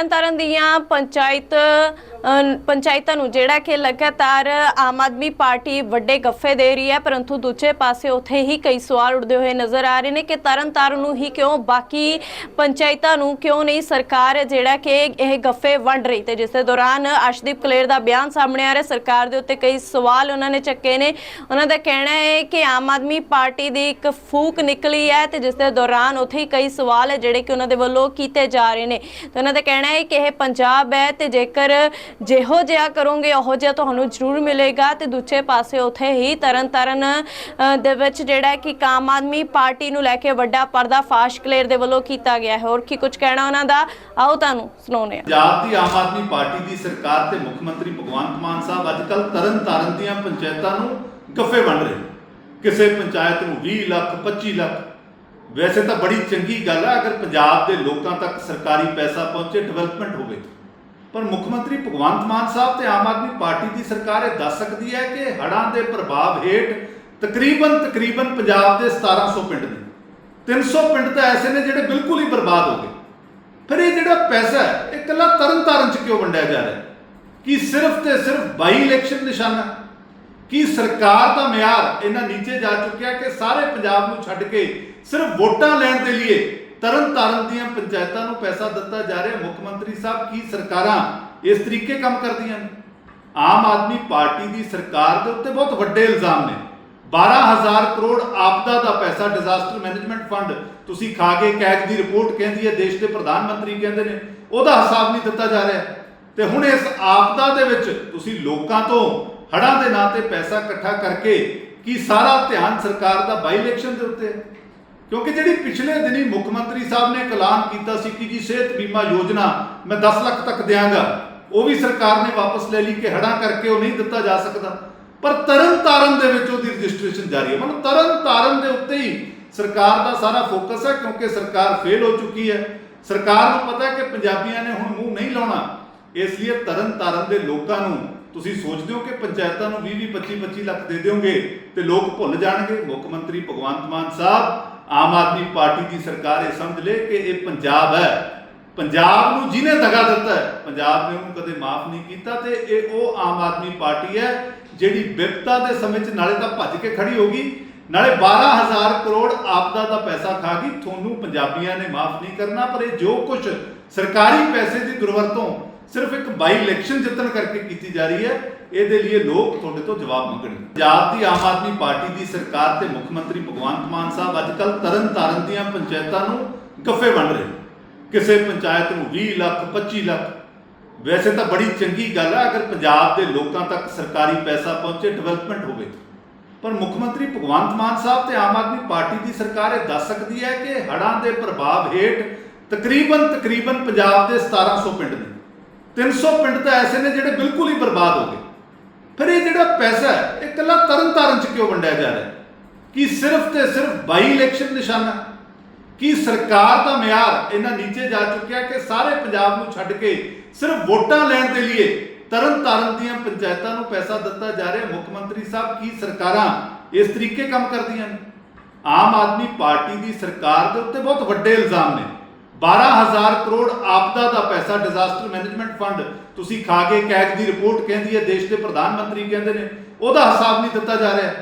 ਤਰਨਤਾਰਨ ਦੀਆਂ ਪੰਚਾਇਤ ਪੰਚਾਇਤਾਂ ਨੂੰ ਜਿਹੜਾ ਕਿ ਲਗਾਤਾਰ ਆਮ ਆਦਮੀ ਪਾਰਟੀ ਵੱਡੇ ਗੱਫੇ ਦੇ ਰਹੀ ਹੈ, ਪਰੰਤੂ ਦੂਜੇ ਪਾਸੇ ਉੱਥੇ ਹੀ ਕਈ ਸਵਾਲ ਉੱਠਦੇ ਹੋਏ ਨਜ਼ਰ ਆ ਰਹੇ ਨੇ ਕਿ ਤਰਨਤਾਰਨ ਨੂੰ ਹੀ ਕਿਉਂ ਬਾਕੀ ਪੰਚਾਇਤਾਂ ਨੂੰ ਕਿਉਂ ਨਹੀਂ ਸਰਕਾਰ ਜਿਹੜਾ ਕਿ ਇਹ ਗੱਫੇ ਵੰਡ ਰਹੀ ਤੇ ਜਿਸ ਦੇ ਦੌਰਾਨ ਅਸ਼ਦੀਪ ਕਲੇਰ ਦਾ ਬਿਆਨ ਸਾਹਮਣੇ ਆ ਰਿਹਾ, ਸਰਕਾਰ ਦੇ ਉੱਤੇ ਕਈ ਸਵਾਲ ਉਹਨਾਂ ਨੇ ਚੱਕੇ ਨੇ। ਉਹਨਾਂ ਦਾ ਕਹਿਣਾ ਹੈ ਕਿ ਆਮ ਆਦਮੀ ਪਾਰਟੀ ਦੀ ਇੱਕ ਫੂਕ ਨਿਕਲੀ ਹੈ ਤੇ ਜਿਸ ਦੇ ਦੌਰਾਨ ਉੱਥੇ ਹੀ ਕਈ ਸਵਾਲ ਹੈ ਜਿਹੜੇ ਕਿ ਉਹਨਾਂ ਦੇ ਵੱਲੋਂ ਕੀਤੇ ਜਾ ਰਹੇ ਨੇ। ਤੇ ਉਹਨਾਂ ਦਾ ਕਹਿਣਾ ਹੈ ਕਿ ਇਹ ਪੰਜਾਬ ਹੈ ਤੇ ਜੇਕਰ ਜਿਹੋ ਜਿਹਾ ਕਰੋਗੇ, ਉਹੋ ਜਿਹਾ ਤੁਹਾਨੂੰ ਜ਼ਰੂਰ ਮਿਲੇਗਾ ਤੇ ਦੂਜੇ ਪਾਸੇ ਉੱਥੇ ਹੀ ਤਰਨ ਦੇ ਵਿੱਚ ਜਿਹੜਾ ਕਿ ਆਮ ਆਦਮੀ ਪਾਰਟੀ ਨੂੰ ਲੈ ਕੇ ਵੱਡਾ ਪਰਦਾ ਫਾਸ਼ ਕਲੇਰ ਦੇ ਵੱਲੋਂ ਕੀਤਾ ਗਿਆ ਹੈ। ਹੋਰ ਕੀ ਕੁਝ ਕਹਿਣਾ ਉਹਨਾਂ ਦਾ? ਆਓ ਤੁਹਾਨੂੰ ਸੁਣਾਉਂਦੇ ਹਾਂ। ਪੰਜਾਬ ਦੀ ਆਮ ਆਦਮੀ ਪਾਰਟੀ ਦੀ ਸਰਕਾਰ ਤੇ ਮੁੱਖ ਮੰਤਰੀ ਭਗਵੰਤ ਮਾਨ ਸਾਹਿਬ ਅੱਜ ਕੱਲ ਤਰਨ ਦੀਆਂ ਪੰਚਾਇਤਾਂ ਨੂੰ ਗੱਫੇ ਵੰਡ ਰਹੇ ਕਿਸੇ ਪੰਚਾਇਤ ਨੂੰ 20 ਲੱਖ 25 ਲੱਖ। ਵੈਸੇ ਤਾਂ ਬੜੀ ਚੰਗੀ ਗੱਲ ਹੈ ਅਗਰ ਪੰਜਾਬ ਦੇ ਲੋਕਾਂ ਤੱਕ ਸਰਕਾਰੀ ਪੈਸਾ ਪਹੁੰਚੇ, ਡਿਵੈਲਪਮੈਂਟ ਹੋਵੇ। ਪਰ ਮੁੱਖ ਮੰਤਰੀ ਭਗਵੰਤ ਮਾਨ ਸਾਹਿਬ ਤੇ ਆਮ ਆਦਮੀ ਪਾਰਟੀ ਦੀ ਸਰਕਾਰ ਇਹ ਦੱਸ ਸਕਦੀ ਹੈ ਕਿ ਹੜ੍ਹਾਂ ਦੇ ਪ੍ਰਭਾਵ ਹੇਠ ਤਕਰੀਬਨ ਤਕਰੀਬਨ ਪੰਜਾਬ ਦੇ 1700 ਪਿੰਡ ਨੇ। 300 ਪਿੰਡ ਤਾਂ ਐਸੇ ਨੇ ਜਿਹੜੇ ਬਿਲਕੁਲ ਹੀ ਬਰਬਾਦ ਹੋ ਗਏ। ਫਿਰ ਇਹ ਜਿਹੜਾ ਪੈਸਾ ਹੈ, ਇਹ ਕੱਲਾ ਤਰਨ ਤਾਰਨ ਚ ਕਿਉਂ ਵੰਡਿਆ ਜਾ ਰਿਹਾ ਕਿ ਸਿਰਫ ਤੇ ਸਿਰਫ ਬਾਈ ਇਲੈਕਸ਼ਨ ਨਿਸ਼ਾਨਾ ਕੀ ਸਰਕਾਰ ਦਾ ਮਿਆਰ ਇਹਨਾਂ ਨੀਚੇ ਜਾ ਚੁੱਕਿਆ ਕਿ ਸਾਰੇ ਪੰਜਾਬ ਨੂੰ ਛੱਡ ਕੇ ਸਿਰਫ ਵੋਟਾਂ ਲੈਣ ਦੇ ਲਈ ਤਰਨ ਤਾਰਨ ਦੀਆਂ ਪੰਚਾਇਤਾਂ ਨੂੰ ਪੈਸਾ ਦਿੱਤਾ ਜਾ ਰਿਹਾ। ਮੁੱਖ ਮੰਤਰੀ ਸਾਹਿਬ, ਕੀ ਸਰਕਾਰਾਂ ਇਸ ਤਰੀਕੇ ਕੰਮ ਕਰਦੀਆਂ ਨੇ? ਆਮ ਆਦਮੀ ਪਾਰਟੀ ਦੀ ਸਰਕਾਰ ਦੇ ਉੱਤੇ ਬਹੁਤ ਵੱਡੇ ਇਲਜ਼ਾਮ ਨੇ। 12000 ਕਰੋੜ ਆਪਦਾ ਦਾ ਪੈਸਾ ਡਿਜ਼ਾਸਟਰ ਮੈਨੇਜਮੈਂਟ ਫੰਡ, ਤੁਸੀਂ ਖਾ ਕੇ ਕੈਗ ਦੀ ਰਿਪੋਰਟ ਕਹਿੰਦੀ ਹੈ, ਦੇਸ਼ ਦੇ ਪ੍ਰਧਾਨ ਮੰਤਰੀ ਕਹਿੰਦੇ ਨੇ, ਉਹਦਾ ਹਿਸਾਬ ਨਹੀਂ ਦਿੱਤਾ ਜਾ ਰਿਹਾ। ਤੇ ਹੁਣ ਇਸ ਆਪਦਾ ਦੇ ਵਿੱਚ ਤੁਸੀਂ ਲੋਕਾਂ ਤੋਂ ਹੜ੍ਹਾਂ ਦੇ ਨਾਂ ਤੇ ਪੈਸਾ ਇਕੱਠਾ ਕਰਕੇ ਕੀ ਸਾਰਾ ਧਿਆਨ ਸਰਕਾਰ ਦਾ ਬਾਈ ਇਲੈਕਸ਼ਨ ਦੇ ਉੱਤੇ ਹੈ? ਕਿਉਂਕਿ ਜਿਹੜੀ ਪਿਛਲੇ ਦਿਨੀ ਮੁੱਖ ਮੰਤਰੀ ਸਾਹਿਬ ਨੇ ਐਲਾਨ ਕੀਤਾ ਸੀ ਕਿ ਜੀ ਸਿਹਤ ਬੀਮਾ ਯੋਜਨਾ ਮੈਂ 10 ਲੱਖ ਤੱਕ ਦਿਆਂਗਾ, ਉਹ ਵੀ ਸਰਕਾਰ ਨੇ ਵਾਪਸ ਲੈ ਲਈ ਕਿ ਹੜ੍ਹਾਂ ਕਰਕੇ ਉਹ ਨਹੀਂ ਦਿੱਤਾ ਜਾ ਸਕਦਾ। ਪਰ ਤਰਨ ਤਾਰਨ ਦੇ ਵਿੱਚ ਉਹਦੀ ਰਜਿਸਟ੍ਰੇਸ਼ਨ ਜਾਰੀ ਹੈ। ਮਤਲਬ ਤਰਨ ਤਾਰਨ ਦੇ ਉੱਤੇ ਹੀ ਸਰਕਾਰ ਦਾ ਸਾਰਾ ਫੋਕਸ ਹੈ, ਕਿਉਂਕਿ ਸਰਕਾਰ ਫੇਲ ਹੋ ਚੁੱਕੀ ਹੈ। ਸਰਕਾਰ ਨੂੰ ਪਤਾ ਹੈ ਕਿ ਪੰਜਾਬੀਆਂ ਨੇ ਹੁਣ ਮੂੰਹ ਨਹੀਂ ਲਾਉਣਾ। ਇਸ ਲਈ ਤਰਨ ਤਾਰਨ ਦੇ ਲੋਕਾਂ ਨੂੰ ਤੁਸੀਂ ਸੋਚਦੇ ਹੋ ਕਿ ਪੰਚਾਇਤਾਂ ਨੂੰ 20 20 25 25 ਲੱਖ ਦੇ ਦਿਓਗੇ ਤੇ ਲੋਕ ਭੁੱਲ ਜਾਣਗੇ। ਮੁੱਖ ਮੰਤਰੀ ਭਗਵੰਤ ਮਾਨ ਸਾਹਿਬ ਆਮ ਆਦਮੀ ਪਾਰਟੀ ਦੀ ਸਰਕਾਰ ਇਹ ਸਮਝ ਲੇ ਕਿ ਇਹ ਪੰਜਾਬ ਹੈ। ਪੰਜਾਬ ਨੂੰ ਜਿਹਨੇ ਦਗਾ ਦਿੱਤਾ ਹੈ, ਪੰਜਾਬ ਨੇ ਉਹਨੂੰ ਕਦੇ ਮਾਫ ਨਹੀਂ ਕੀਤਾ ਤੇ ਇਹ ਉਹ ਆਮ ਆਦਮੀ ਪਾਰਟੀ ਹੈ ਜਿਹੜੀ ਵਿਪਤਾ ਦੇ ਸਮੇਂ 'ਚ ਨਾਲੇ ਤਾਂ ਭੱਜ ਕੇ ਖੜੀ ਹੋ ਗਈ। ਨਾਲੇ 12000 ਕਰੋੜ ਆਪਦਾ ਦਾ ਪੈਸਾ ਖਾ ਗਈ, ਤੁਹਾਨੂੰ ਪੰਜਾਬੀਆਂ ਨੇ ਮਾਫ ਨਹੀਂ ਕਰਨਾ, ਪਰ ਇਹ ਜੋ ਕੁਝ ਸਰਕਾਰੀ ਪੈਸੇ ਦੀ ਦੁਰਵਰਤੋਂ ਸਿਰਫ ਇੱਕ ਬਾਈ ਇਲੈਕਸ਼ਨ ਜਿੱਤਣ ਕਰਕੇ ਕੀਤੀ ਜਾ ਰਹੀ ਹੈ, ਇਹਦੇ ਲਈ ਲੋਕ ਤੁਹਾਡੇ ਤੋਂ ਜਵਾਬ ਮੰਗਣਗੇ। ਪੰਜਾਬ ਦੀ ਆਮ ਆਦਮੀ ਪਾਰਟੀ ਦੀ ਸਰਕਾਰ ਤੇ ਮੁੱਖ ਮੰਤਰੀ ਭਗਵੰਤ ਮਾਨ ਸਾਹਿਬ ਅੱਜ ਕੱਲ ਤਰਨ ਤਾਰਨ ਦੀਆਂ ਪੰਚਾਇਤਾਂ ਨੂੰ ਗੱਫੇ ਵੰਡ ਰਹੇ ਕਿਸੇ ਪੰਚਾਇਤ ਨੂੰ 20 ਲੱਖ 25 ਲੱਖ। ਵੈਸੇ ਤਾਂ ਬੜੀ ਚੰਗੀ ਗੱਲ ਹੈ, ਅਗਰ ਪੰਜਾਬ ਦੇ ਲੋਕਾਂ ਤੱਕ ਸਰਕਾਰੀ ਪੈਸਾ ਪਹੁੰਚੇ ਡਿਵੈਲਪਮੈਂਟ ਹੋਵੇ। ਪਰ ਮੁੱਖ ਮੰਤਰੀ ਭਗਵੰਤ ਮਾਨ ਸਾਹਿਬ ਤੇ ਆਮ ਆਦਮੀ ਪਾਰਟੀ ਦੀ ਸਰਕਾਰ ਇਹ ਦੱਸ ਸਕਦੀ ਹੈ ਕਿ ਹੜ੍ਹਾਂ ਦੇ ਪ੍ਰਭਾਵ ਹੇਠ ਤਕਰੀਬਨ ਤਕਰੀਬਨ ਪੰਜਾਬ ਦੇ 1700 ਪਿੰਡ ਨੇ। 300 ਪਿੰਡ ਤਾਂ ਐਸੇ ਨੇ ਜਿਹੜੇ ਬਿਲਕੁਲ ਹੀ ਬਰਬਾਦ ਹੋ ਗਏ। ਫਿਰ ਇਹ ਜਿਹੜਾ ਪੈਸਾ ਹੈ, ਇਹ ਕੱਲਾ ਤਰਨਤਾਰਨ ਚ ਕਿਉਂ ਵੰਡਿਆ ਜਾ ਰਿਹਾ ਕਿ ਸਿਰਫ ਤੇ ਸਿਰਫ ਬਾਈ ਇਲੈਕਸ਼ਨ ਨਿਸ਼ਾਨਾ? ਕੀ ਸਰਕਾਰ ਦਾ ਮਿਆਰ ਇਹਨਾਂ ਨੀਚੇ ਜਾ ਚੁੱਕਿਆ ਕਿ ਸਾਰੇ ਪੰਜਾਬ ਨੂੰ ਛੱਡ ਕੇ ਸਿਰਫ ਵੋਟਾਂ ਲੈਣ ਦੇ ਲਈ ਤਰਨ ਤਾਰਨ ਦੀਆਂ ਪੰਚਾਇਤਾਂ ਨੂੰ ਪੈਸਾ ਦਿੱਤਾ ਜਾ ਰਿਹਾ? ਮੁੱਖ ਮੰਤਰੀ ਸਾਹਿਬ, ਕੀ ਸਰਕਾਰਾਂ ਇਸ ਤਰੀਕੇ ਕੰਮ ਕਰਦੀਆਂ ਨੇ? ਆਮ ਆਦਮੀ ਪਾਰਟੀ ਦੀ ਸਰਕਾਰ ਦੇ ਉੱਤੇ ਬਹੁਤ ਵੱਡੇ ਇਲਜ਼ਾਮ ਨੇ। 12000 ਕਰੋੜ ਆਪਦਾ ਦਾ ਪੈਸਾ ਡਿਜ਼ਾਸਟਰ ਮੈਨੇਜਮੈਂਟ ਫੰਡ ਤੁਸੀਂ ਖਾ ਕੇ ਕੈਗ ਦੀ ਰਿਪੋਰਟ ਕਹਿੰਦੀ ਹੈ, ਦੇਸ਼ ਦੇ ਪ੍ਰਧਾਨ ਮੰਤਰੀ ਕਹਿੰਦੇ ਨੇ, ਉਹਦਾ ਹਿਸਾਬ ਨਹੀਂ ਦਿੱਤਾ ਜਾ ਰਿਹਾ।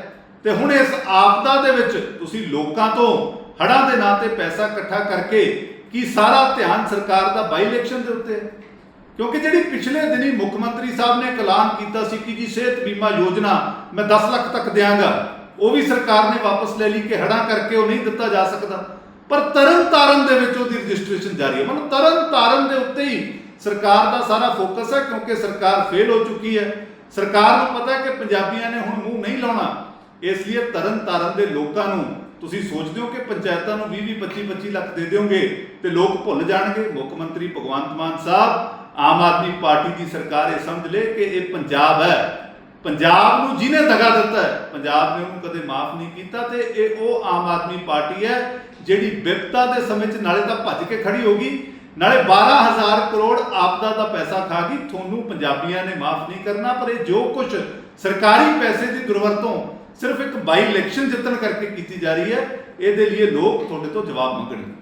ਤੇ ਹੁਣ ਇਸ ਆਪਦਾ ਦੇ ਵਿੱਚ ਤੁਸੀਂ ਲੋਕਾਂ ਤੋਂ ਹੜ੍ਹਾਂ ਦੇ ਨਾਂ ਤੇ ਪੈਸਾ ਇਕੱਠਾ ਕਰਕੇ ਕੀ ਸਾਰਾ ਧਿਆਨ ਸਰਕਾਰ ਦਾ ਬਾਈ ਇਲੈਕਸ਼ਨ ਦੇ ਉੱਤੇ ਹੈ? ਕਿਉਂਕਿ ਜਿਹੜੀ ਪਿਛਲੇ ਦਿਨੀ ਮੁੱਖ ਮੰਤਰੀ ਸਾਹਿਬ ਨੇ ਐਲਾਨ ਕੀਤਾ ਸੀ ਕਿ ਜੀ ਸਿਹਤ ਬੀਮਾ ਯੋਜਨਾ ਮੈਂ 10 ਲੱਖ ਤੱਕ ਦਿਆਂਗਾ, ਉਹ ਵੀ ਸਰਕਾਰ ਨੇ ਵਾਪਸ ਲੈ ਲਈ ਕਿ ਹੜ੍ਹਾਂ ਕਰਕੇ ਉਹ ਨਹੀਂ ਦਿੱਤਾ ਜਾ ਸਕਦਾ। ਪਰ ਤਰਨ ਤਾਰਨ ਦੇ ਵਿੱਚ ਉਹਦੀ ਰਜਿਸਟ੍ਰੇਸ਼ਨ ਜਾਰੀ ਹੈ। ਮਤਲਬ ਤਰਨ ਤਾਰਨ ਦੇ ਉੱਤੇ ਹੀ ਸਰਕਾਰ ਦਾ ਸਾਰਾ ਫੋਕਸ ਹੈ ਕਿਉਂਕਿ ਸਰਕਾਰ ਫੇਲ ਹੋ ਚੁੱਕੀ ਹੈ। ਸਰਕਾਰ ਨੂੰ ਪਤਾ ਹੈ ਕਿ ਪੰਜਾਬੀਆਂ ਨੇ ਹੁਣ ਮੂੰਹ ਨਹੀਂ ਲਾਉਣਾ। ਇਸ ਲਈ ਤਰਨ ਤਾਰਨ ਦੇ ਲੋਕਾਂ ਨੂੰ ਤੁਸੀਂ ਸੋਚਦੇ ਹੋ ਕਿ ਪੰਚਾਇਤਾਂ ਨੂੰ 20 20 25 25 ਲੱਖ ਦੇ ਦਿਓਗੇ ਤੇ ਲੋਕ ਭੁੱਲ ਜਾਣਗੇ। ਮੁੱਖ ਮੰਤਰੀ ਭਗਵੰਤ ਮਾਨ ਸਾਹਿਬ, ਆਮ ਆਦਮੀ ਪਾਰਟੀ ਦੀ ਸਰਕਾਰ ਇਹ ਸਮਝ ਲੇ ਕਿ ਇਹ ਪੰਜਾਬ ਹੈ। ਪੰਜਾਬ ਨੂੰ ਜਿਹਨੇ ਦਗਾ ਦਿੱਤਾ ਹੈ, ਪੰਜਾਬ ਨੇ ਉਹਨੂੰ ਕਦੇ ਮਾਫ ਨਹੀਂ ਕੀਤਾ ਤੇ ਇਹ ਉਹ ਆਮ ਆਦਮੀ ਪਾਰਟੀ ਹੈ ਜਿਹੜੀ ਵਿਪਤਾ ਦੇ ਸਮੇਂ 'ਚ ਨਾਲੇ ਤਾਂ ਭੱਜ ਕੇ ਖੜੀ ਹੋ ਗਈ, ਨਾਲੇ 12000 ਕਰੋੜ ਆਪਦਾ ਦਾ ਪੈਸਾ ਖਾ ਗਈ, ਤੁਹਾਨੂੰ ਪੰਜਾਬੀਆਂ ਨੇ ਮਾਫ ਨਹੀਂ ਕਰਨਾ, ਪਰ ਇਹ ਜੋ ਕੁਝ ਸਰਕਾਰੀ ਪੈਸੇ ਦੀ ਦੁਰਵਰਤੋਂ ਸਿਰਫ ਇੱਕ ਬਾਈ ਇਲੈਕਸ਼ਨ ਜਿੱਤਣ ਕਰਕੇ ਕੀਤੀ ਜਾ ਰਹੀ ਹੈ, ਇਹਦੇ ਲਈ ਲੋਕ ਤੁਹਾਡੇ ਤੋਂ ਜਵਾਬ ਮੰਗਣਗੇ।